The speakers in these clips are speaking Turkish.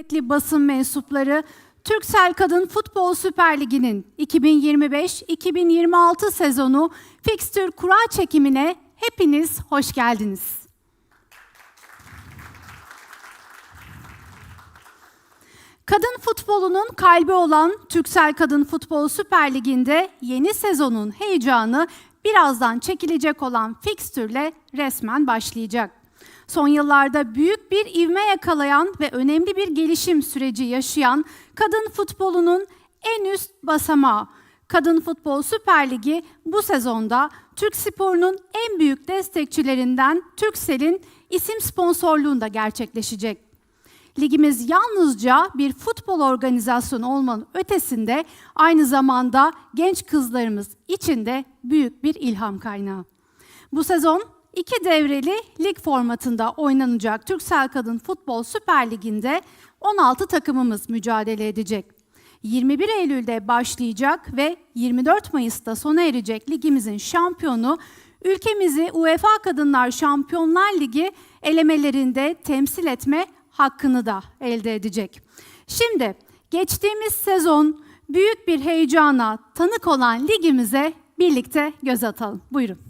Kıymetli basın mensupları, Türksel Kadın Futbol Süper Ligi'nin 2025-2026 sezonu fikstür kura çekimine hepiniz hoş geldiniz. Kadın futbolunun kalbi olan Türksel Kadın Futbol Süper Ligi'nde yeni sezonun heyecanı birazdan çekilecek olan fikstürle resmen başlayacak. Son yıllarda büyük bir ivme yakalayan ve önemli bir gelişim süreci yaşayan kadın futbolunun en üst basamağı Kadın Futbol Süper Ligi bu sezonda Türk sporunun en büyük destekçilerinden Turkcell'in isim sponsorluğunda gerçekleşecek. Ligimiz yalnızca bir futbol organizasyonu olmanın ötesinde aynı zamanda genç kızlarımız için de büyük bir ilham kaynağı. Bu sezon iki devreli lig formatında oynanacak Türksel Kadın Futbol Süper Ligi'nde 16 takımımız mücadele edecek. 21 Eylül'de başlayacak ve 24 Mayıs'ta sona erecek ligimizin şampiyonu ülkemizi UEFA Kadınlar Şampiyonlar Ligi elemelerinde temsil etme hakkını da elde edecek. Şimdi geçtiğimiz sezon büyük bir heyecana tanık olan ligimize birlikte göz atalım. Buyurun.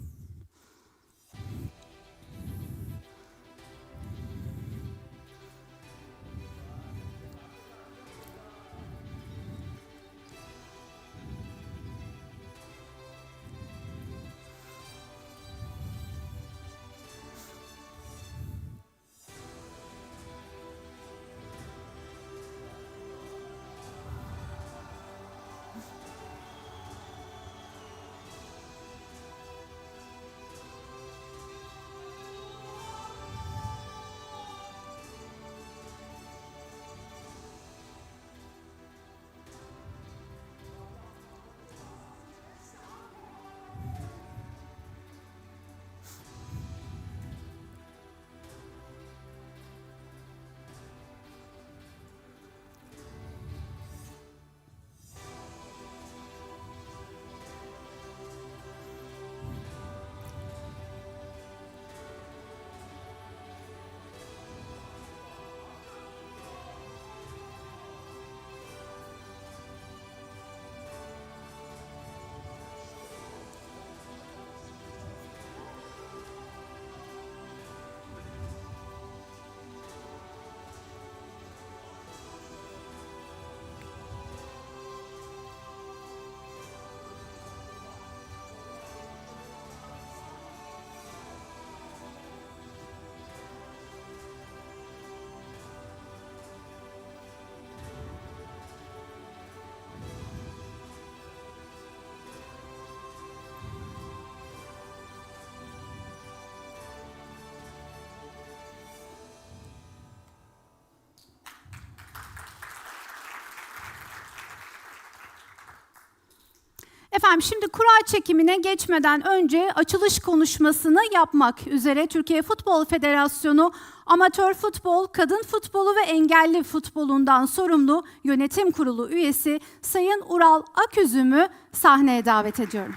Efendim şimdi kura çekimine geçmeden önce açılış konuşmasını yapmak üzere Türkiye Futbol Federasyonu Amatör Futbol, Kadın Futbolu ve Engelli Futbolundan sorumlu yönetim kurulu üyesi Sayın Ural Aküzüm'ü sahneye davet ediyorum.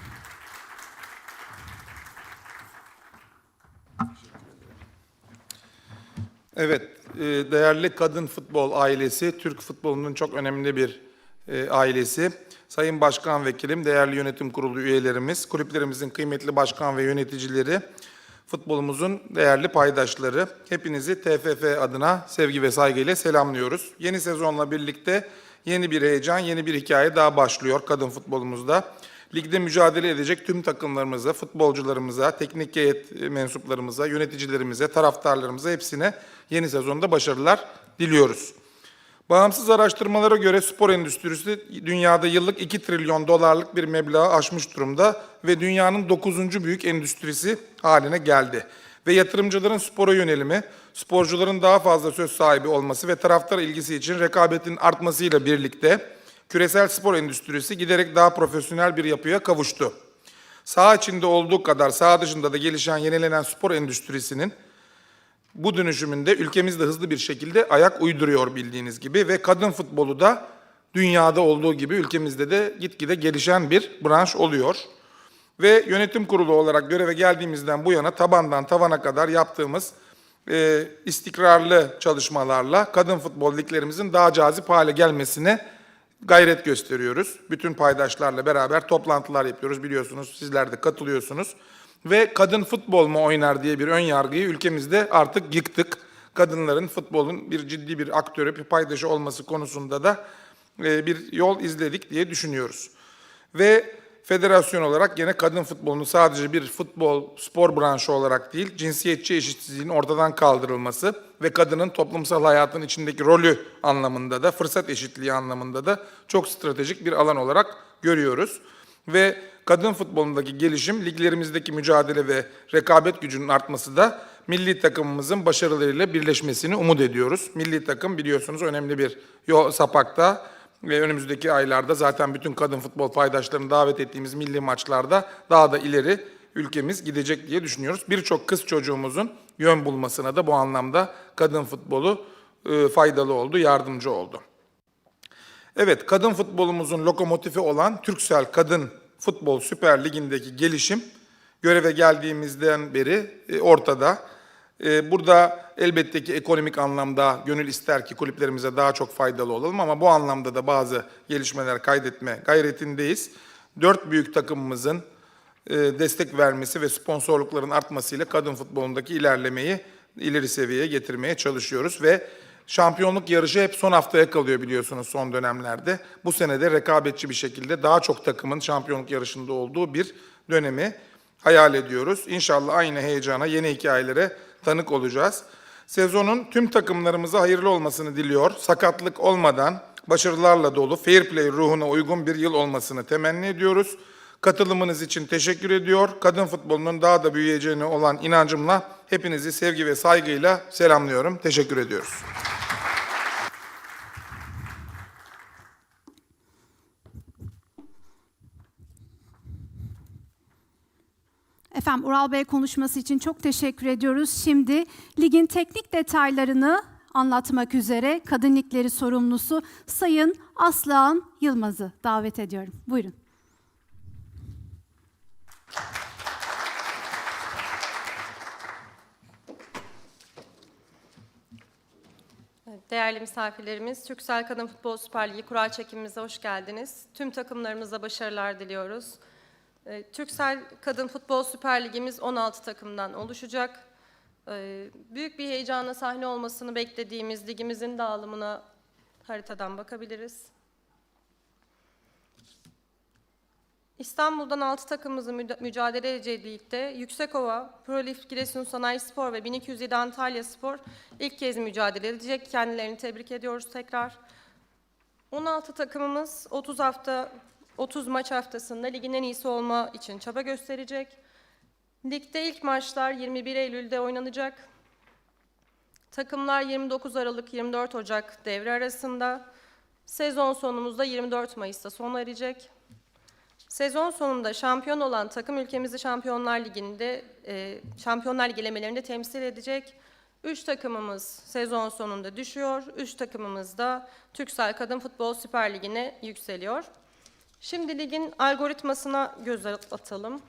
Evet, e, değerli kadın futbol ailesi, Türk futbolunun çok önemli bir e, ailesi. Sayın Başkan Vekilim, değerli yönetim kurulu üyelerimiz, kulüplerimizin kıymetli başkan ve yöneticileri, futbolumuzun değerli paydaşları, hepinizi TFF adına sevgi ve saygıyla selamlıyoruz. Yeni sezonla birlikte yeni bir heyecan, yeni bir hikaye daha başlıyor kadın futbolumuzda. Ligde mücadele edecek tüm takımlarımıza, futbolcularımıza, teknik heyet mensuplarımıza, yöneticilerimize, taraftarlarımıza hepsine yeni sezonda başarılar diliyoruz. Bağımsız araştırmalara göre spor endüstrisi dünyada yıllık 2 trilyon dolarlık bir meblağı aşmış durumda ve dünyanın 9. büyük endüstrisi haline geldi. Ve yatırımcıların spora yönelimi, sporcuların daha fazla söz sahibi olması ve taraftar ilgisi için rekabetin artmasıyla birlikte küresel spor endüstrisi giderek daha profesyonel bir yapıya kavuştu. Saha içinde olduğu kadar saha dışında da gelişen yenilenen spor endüstrisinin bu dönüşümünde ülkemiz de hızlı bir şekilde ayak uyduruyor bildiğiniz gibi ve kadın futbolu da dünyada olduğu gibi ülkemizde de gitgide gelişen bir branş oluyor. Ve yönetim kurulu olarak göreve geldiğimizden bu yana tabandan tavana kadar yaptığımız e, istikrarlı çalışmalarla kadın futbol liglerimizin daha cazip hale gelmesine gayret gösteriyoruz. Bütün paydaşlarla beraber toplantılar yapıyoruz biliyorsunuz. Sizler de katılıyorsunuz. Ve kadın futbol mu oynar diye bir ön yargıyı ülkemizde artık yıktık. Kadınların futbolun bir ciddi bir aktörü, bir paydaşı olması konusunda da e, bir yol izledik diye düşünüyoruz. Ve federasyon olarak yine kadın futbolunu sadece bir futbol spor branşı olarak değil, cinsiyetçi eşitsizliğin ortadan kaldırılması ve kadının toplumsal hayatın içindeki rolü anlamında da, fırsat eşitliği anlamında da çok stratejik bir alan olarak görüyoruz. Ve kadın futbolundaki gelişim, liglerimizdeki mücadele ve rekabet gücünün artması da milli takımımızın başarılarıyla birleşmesini umut ediyoruz. Milli takım biliyorsunuz önemli bir yol sapakta ve önümüzdeki aylarda zaten bütün kadın futbol paydaşlarını davet ettiğimiz milli maçlarda daha da ileri ülkemiz gidecek diye düşünüyoruz. Birçok kız çocuğumuzun yön bulmasına da bu anlamda kadın futbolu e, faydalı oldu, yardımcı oldu. Evet, kadın futbolumuzun lokomotifi olan Türksel Kadın Futbol Süper Ligi'ndeki gelişim göreve geldiğimizden beri e, ortada. E, Burada elbette ki ekonomik anlamda gönül ister ki kulüplerimize daha çok faydalı olalım ama bu anlamda da bazı gelişmeler kaydetme gayretindeyiz. Dört büyük takımımızın e, destek vermesi ve sponsorlukların artmasıyla kadın futbolundaki ilerlemeyi ileri seviyeye getirmeye çalışıyoruz ve şampiyonluk yarışı hep son haftaya kalıyor biliyorsunuz son dönemlerde. Bu sene de rekabetçi bir şekilde daha çok takımın şampiyonluk yarışında olduğu bir dönemi hayal ediyoruz. İnşallah aynı heyecana, yeni hikayelere tanık olacağız. Sezonun tüm takımlarımıza hayırlı olmasını diliyor. Sakatlık olmadan başarılarla dolu, fair play ruhuna uygun bir yıl olmasını temenni ediyoruz. Katılımınız için teşekkür ediyor. Kadın futbolunun daha da büyüyeceğine olan inancımla hepinizi sevgi ve saygıyla selamlıyorum. Teşekkür ediyoruz. Efendim Ural Bey konuşması için çok teşekkür ediyoruz. Şimdi ligin teknik detaylarını anlatmak üzere kadın sorumlusu Sayın Aslıhan Yılmaz'ı davet ediyorum. Buyurun. Değerli misafirlerimiz, Türksel Kadın Futbol Süper Ligi kura çekimimize hoş geldiniz. Tüm takımlarımıza başarılar diliyoruz. Ee, Türksel Kadın Futbol Süper Ligimiz 16 takımdan oluşacak. Ee, Büyük bir heyecana sahne olmasını beklediğimiz ligimizin dağılımına haritadan bakabiliriz. İstanbul'dan 6 takımımızın mücadele edeceği ligde Yüksekova, Prolif Giresun Sanayi Spor ve 1207 Antalya Spor ilk kez mücadele edecek. Kendilerini tebrik ediyoruz tekrar. 16 takımımız 30 hafta 30 maç haftasında ligin en iyisi olma için çaba gösterecek. Ligde ilk maçlar 21 Eylül'de oynanacak. Takımlar 29 Aralık 24 Ocak devre arasında. Sezon sonumuzda 24 Mayıs'ta sona erecek. Sezon sonunda şampiyon olan takım ülkemizi Şampiyonlar Ligi'nde, e, Şampiyonlar Ligi elemelerinde temsil edecek. Üç takımımız sezon sonunda düşüyor. Üç takımımız da Türksel Kadın Futbol Süper Ligi'ne yükseliyor. Şimdi ligin algoritmasına göz atalım.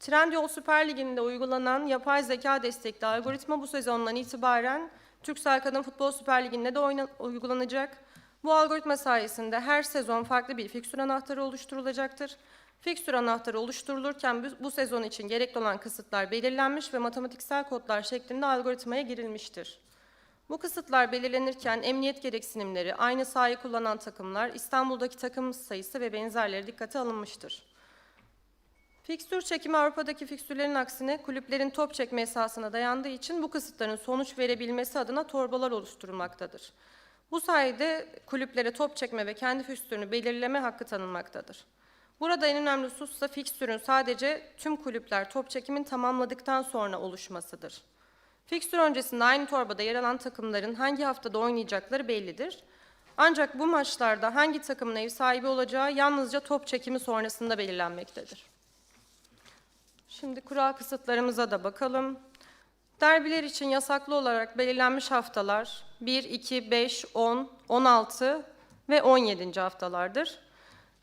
Trendyol Süper Ligi'nde uygulanan yapay zeka destekli algoritma bu sezondan itibaren Türksel Kadın Futbol Süper Ligi'nde de uygulanacak. Bu algoritma sayesinde her sezon farklı bir fikstür anahtarı oluşturulacaktır. Fikstür anahtarı oluşturulurken bu, sezon için gerekli olan kısıtlar belirlenmiş ve matematiksel kodlar şeklinde algoritmaya girilmiştir. Bu kısıtlar belirlenirken emniyet gereksinimleri, aynı sahayı kullanan takımlar, İstanbul'daki takım sayısı ve benzerleri dikkate alınmıştır. Fikstür çekimi Avrupa'daki fikstürlerin aksine kulüplerin top çekme esasına dayandığı için bu kısıtların sonuç verebilmesi adına torbalar oluşturulmaktadır. Bu sayede kulüplere top çekme ve kendi fikstürünü belirleme hakkı tanınmaktadır. Burada en önemli husussa fikstürün sadece tüm kulüpler top çekimin tamamladıktan sonra oluşmasıdır. Fikstür öncesinde aynı torbada yer alan takımların hangi haftada oynayacakları bellidir. Ancak bu maçlarda hangi takımın ev sahibi olacağı yalnızca top çekimi sonrasında belirlenmektedir. Şimdi kura kısıtlarımıza da bakalım. Derbiler için yasaklı olarak belirlenmiş haftalar 1, 2, 5, 10, 16 ve 17. haftalardır.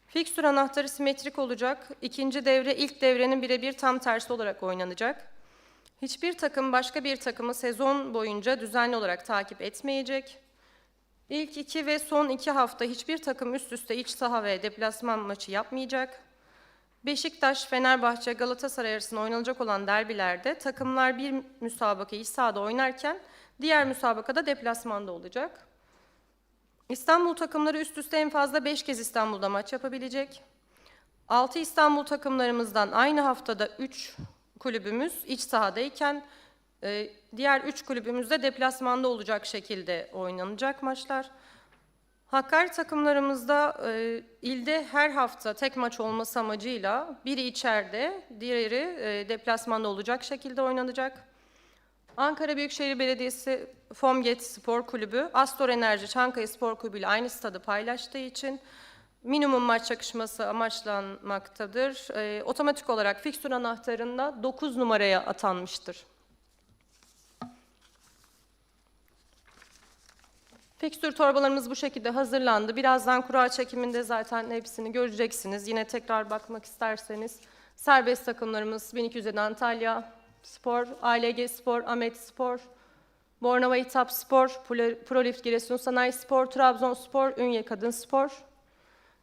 Fikstür anahtarı simetrik olacak. İkinci devre ilk devrenin birebir tam tersi olarak oynanacak. Hiçbir takım başka bir takımı sezon boyunca düzenli olarak takip etmeyecek. İlk iki ve son iki hafta hiçbir takım üst üste iç saha ve deplasman maçı yapmayacak. Beşiktaş, Fenerbahçe, Galatasaray arasında oynanacak olan derbilerde takımlar bir müsabaka iç sahada oynarken diğer müsabakada deplasmanda olacak. İstanbul takımları üst üste en fazla 5 kez İstanbul'da maç yapabilecek. 6 İstanbul takımlarımızdan aynı haftada 3 kulübümüz iç sahadayken e, diğer 3 kulübümüz de deplasmanda olacak şekilde oynanacak maçlar. Hakkari takımlarımızda e, ilde her hafta tek maç olması amacıyla biri içeride, diğeri e, deplasmanda olacak şekilde oynanacak. Ankara Büyükşehir Belediyesi Fomget Spor Kulübü, Astor Enerji Çankaya Spor Kulübü ile aynı stadı paylaştığı için minimum maç çakışması amaçlanmaktadır. E, otomatik olarak fikstür anahtarında 9 numaraya atanmıştır. Fikstür torbalarımız bu şekilde hazırlandı. Birazdan kura çekiminde zaten hepsini göreceksiniz. Yine tekrar bakmak isterseniz serbest takımlarımız 1207 Antalya Spor, ALG Spor, Ahmet Spor, Bornova Hitap Spor, Pro- Prolift Giresun Sanayi Spor, Trabzon Spor, Ünye Kadın Spor.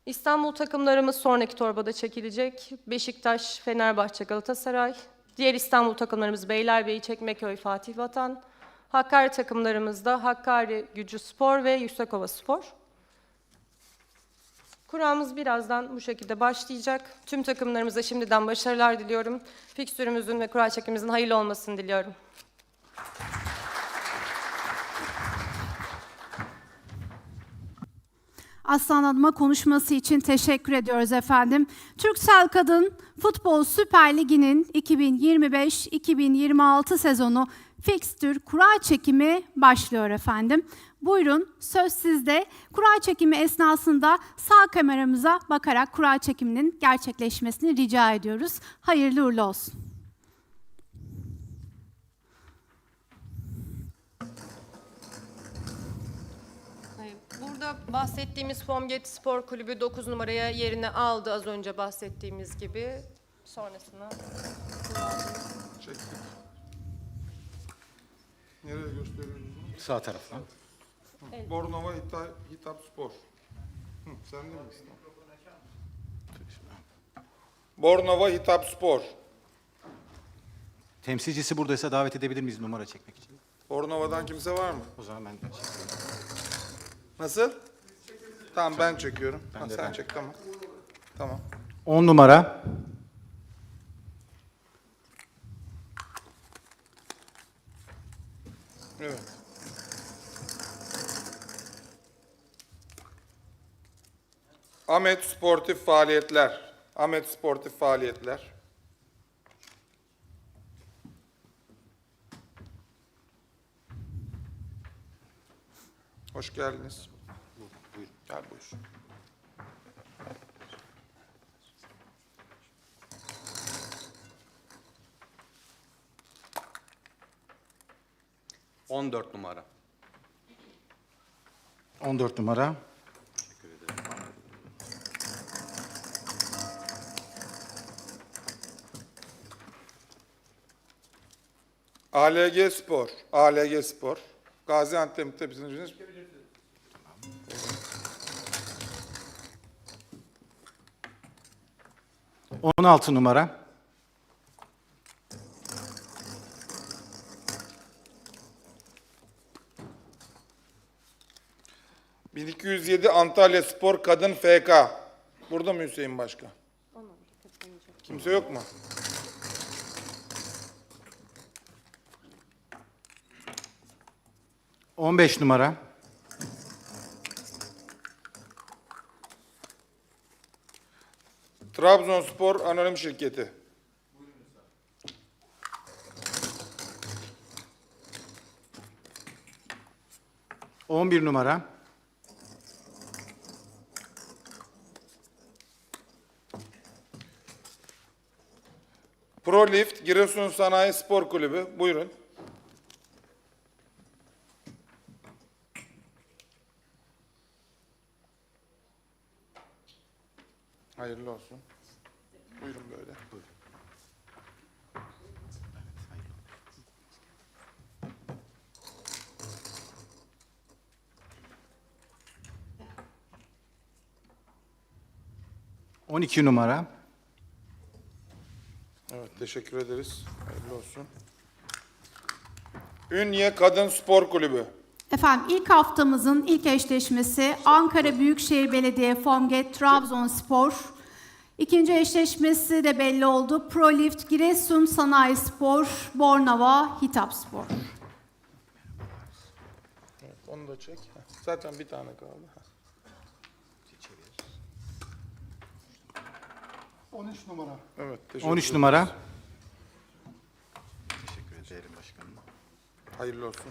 İstanbul takımlarımız sonraki torbada çekilecek. Beşiktaş, Fenerbahçe, Galatasaray. Diğer İstanbul takımlarımız Beylerbeyi, Çekmeköy, Fatih Vatan. Hakkari takımlarımız da Hakkari Gücü Spor ve Yüksekova Spor. Kuramız birazdan bu şekilde başlayacak. Tüm takımlarımıza şimdiden başarılar diliyorum. Fikstürümüzün ve kura çekimimizin hayırlı olmasını diliyorum. Aslan Hanım'a konuşması için teşekkür ediyoruz efendim. Türksel Kadın Futbol Süper Ligi'nin 2025-2026 sezonu fikstür kura çekimi başlıyor efendim. Buyurun söz sizde. Kura çekimi esnasında sağ kameramıza bakarak kura çekiminin gerçekleşmesini rica ediyoruz. Hayırlı uğurlu olsun. Burada bahsettiğimiz Formget Spor Kulübü 9 numaraya yerini aldı az önce bahsettiğimiz gibi. Sonrasında Çektik. Nereye gösteriyoruz bunu? Sağ taraftan. Bornova Hitap, Hitap Spor. Hı, sen de misin? Bornova Hitap Spor. Temsilcisi buradaysa davet edebilir miyiz numara çekmek için? Bornova'dan kimse var mı? O zaman ben çekiyorum. Nasıl? Tamam ben çekiyorum. Ben Ha, de sen ben. çek tamam. Tamam. 10 numara. Evet. Ahmet Sportif Faaliyetler. Ahmet Sportif Faaliyetler. Hoş geldiniz. Buyurun. Gel buyur. Teşekkür 14 numara. 14 numara. ALG Spor. ALG Spor. Gaziantep tepesiniz. 16 numara. ...1207 Antalya Spor Kadın FK. Burada mı Hüseyin Başka? Kimse yok mu? On beş numara. Trabzonspor Anonim Şirketi. On bir numara. Prolift Giresun Sanayi Spor Kulübü. Buyurun. Hayırlı olsun. Buyurun böyle. Buyurun. On iki numara. Evet, teşekkür ederiz. Hayırlı olsun. Ünye Kadın Spor Kulübü. Efendim ilk haftamızın ilk eşleşmesi Ankara Büyükşehir Belediye Formget Trabzonspor İkinci eşleşmesi de belli oldu. Prolift Giresun Sanayi Spor, Bornova Hitap Spor. Evet, onu da çek. Zaten bir tane kaldı. Heh. 13 numara. Evet, teşekkür 13 ederiz. numara. Hayırlı olsun.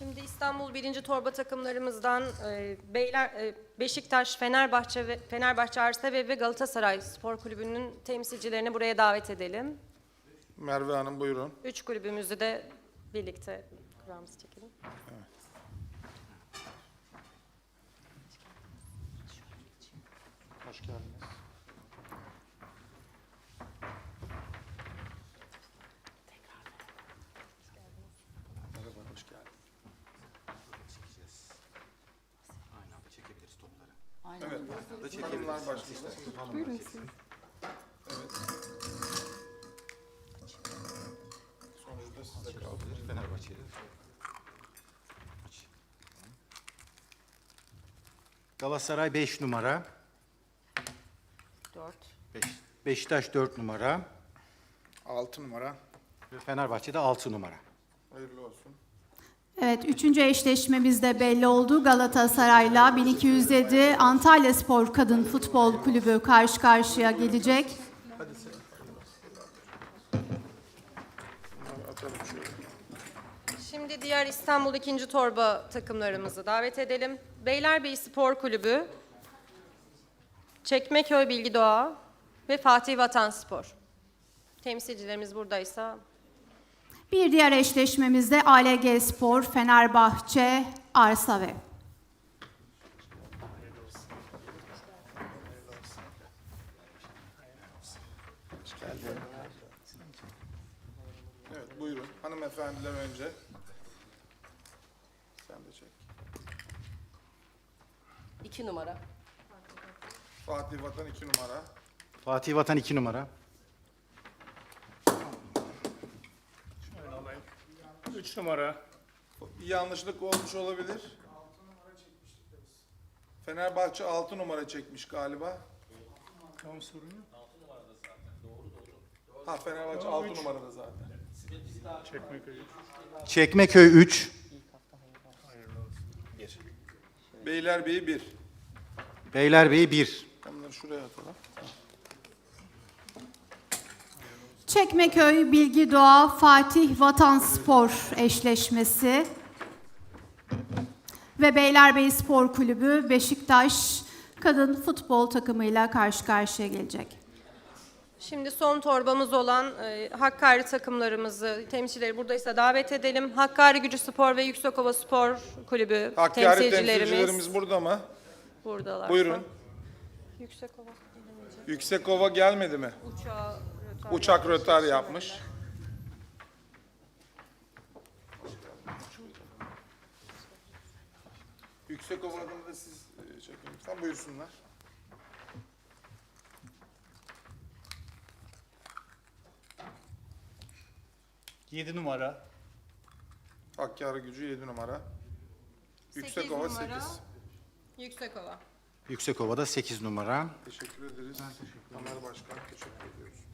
Şimdi İstanbul birinci torba takımlarımızdan e, Beyler e, Beşiktaş, Fenerbahçe ve Fenerbahçe Arsev ve Galatasaray Spor Kulübü'nün temsilcilerini buraya davet edelim. Merve Hanım buyurun. Üç kulübümüzü de birlikte kuramızı çekelim. Hoş geldiniz. Merhaba, hoş geldin. Evet. Hanımlar başlasın. Evet. Sonuçta size kaldı. Galatasaray 5 numara. Dört. Beş- Beşiktaş 4 numara. 6 numara. Ve Fenerbahçe'de 6 numara. Hayırlı olsun. Evet, üçüncü eşleşmemiz de belli oldu. Galatasaray'la 1207 Antalya Spor Kadın Futbol Kulübü karşı karşıya gelecek. Şimdi diğer İstanbul ikinci torba takımlarımızı davet edelim. Beylerbeyi Spor Kulübü, Çekmeköy Bilgi Doğa ve Fatih Vatan Spor. Temsilcilerimiz buradaysa Bir diğer eşleşmemizde ALG Spor, Fenerbahçe, Arsave. Evet buyurun. Hanımefendiler önce. Sen de çek. 2 numara. Fatih Vatan 2 numara. Fatih Vatan 2 numara. 3 numara. Bir yanlışlık olmuş olabilir. Fenerbahçe 6 numara çekmiş galiba. Tamam sorun yok. Ha Fenerbahçe 6 numarada zaten. Çekmeköy'ü. Çekmeköy 3. Beylerbeyi 1. Beylerbeyi 1. Onları şuraya atalım. Çekmeköy, Bilgi Doğa, Fatih Vatan Spor eşleşmesi. Ve Beylerbeyi Spor Kulübü Beşiktaş kadın futbol takımıyla karşı karşıya gelecek. Şimdi son torbamız olan e, Hakkari takımlarımızı, temsilcileri buradaysa davet edelim. Hakkari Gücü Spor ve Yüksekova Spor Kulübü Hakkari temsilcilerimiz, temsilcilerimiz burada mı? buradalar. Buyurun. Yüksekova Yüksekova gelmedi mi? uçağı Uçak rötar yapmış. Yüksekova adını da siz e, çekin lütfen. Buyursunlar. Yedi numara. Hakkari gücü 7 numara. Sekiz Yüksekova numara. 8. Yüksekova. Yüksekova'da 8 numara. Teşekkür ederiz. Ömer Başkan teşekkür ediyoruz.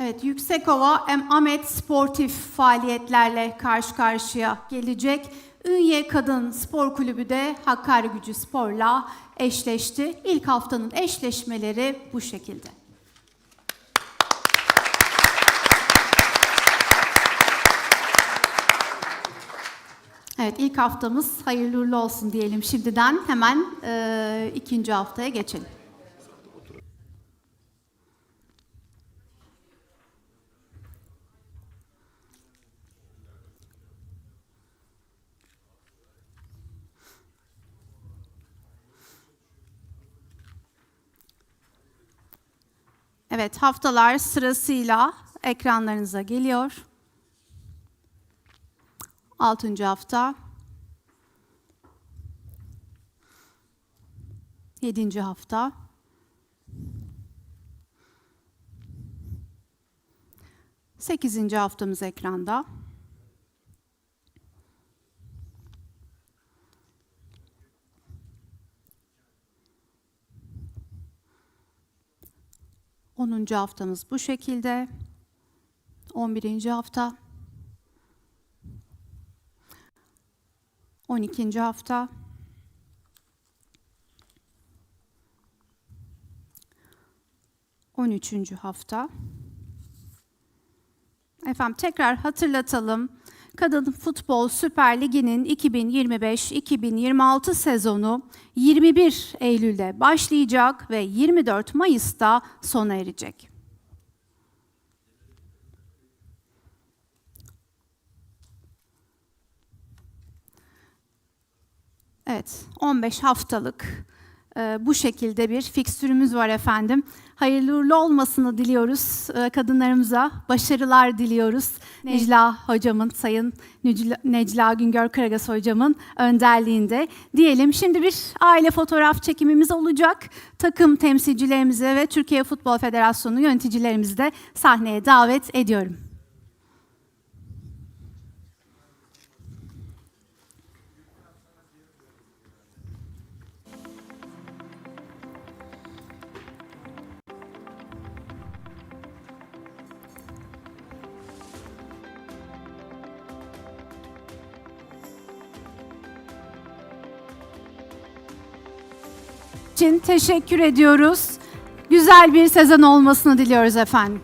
Evet, Yüksekova Amet sportif faaliyetlerle karşı karşıya gelecek. Ünye Kadın Spor Kulübü de Hakkari Gücü Spor'la eşleşti. İlk haftanın eşleşmeleri bu şekilde. Evet, ilk haftamız hayırlı olsun diyelim şimdiden. Hemen eee, ikinci haftaya geçelim. Evet, haftalar sırasıyla ekranlarınıza geliyor. Altıncı hafta. Yedinci hafta. Sekizinci haftamız ekranda. Onuncu haftamız bu şekilde. On birinci hafta. On ikinci hafta. On üçüncü hafta. Efendim tekrar hatırlatalım. Kadın Futbol Süper Ligi'nin 2025-2026 sezonu 21 Eylül'de başlayacak ve 24 Mayıs'ta sona erecek. Evet, 15 haftalık bu şekilde bir fikstürümüz var efendim. Hayırlı uğurlu olmasını diliyoruz e, kadınlarımıza. Başarılar diliyoruz. Necla hocamın, Sayın Necla, Necla Güngör Karagas hocamın önderliğinde diyelim. Şimdi bir aile fotoğraf çekimimiz olacak. Takım temsilcilerimizi ve Türkiye Futbol Federasyonu yöneticilerimizi de sahneye davet ediyorum. İçin teşekkür ediyoruz. Güzel bir sezon olmasını diliyoruz efendim.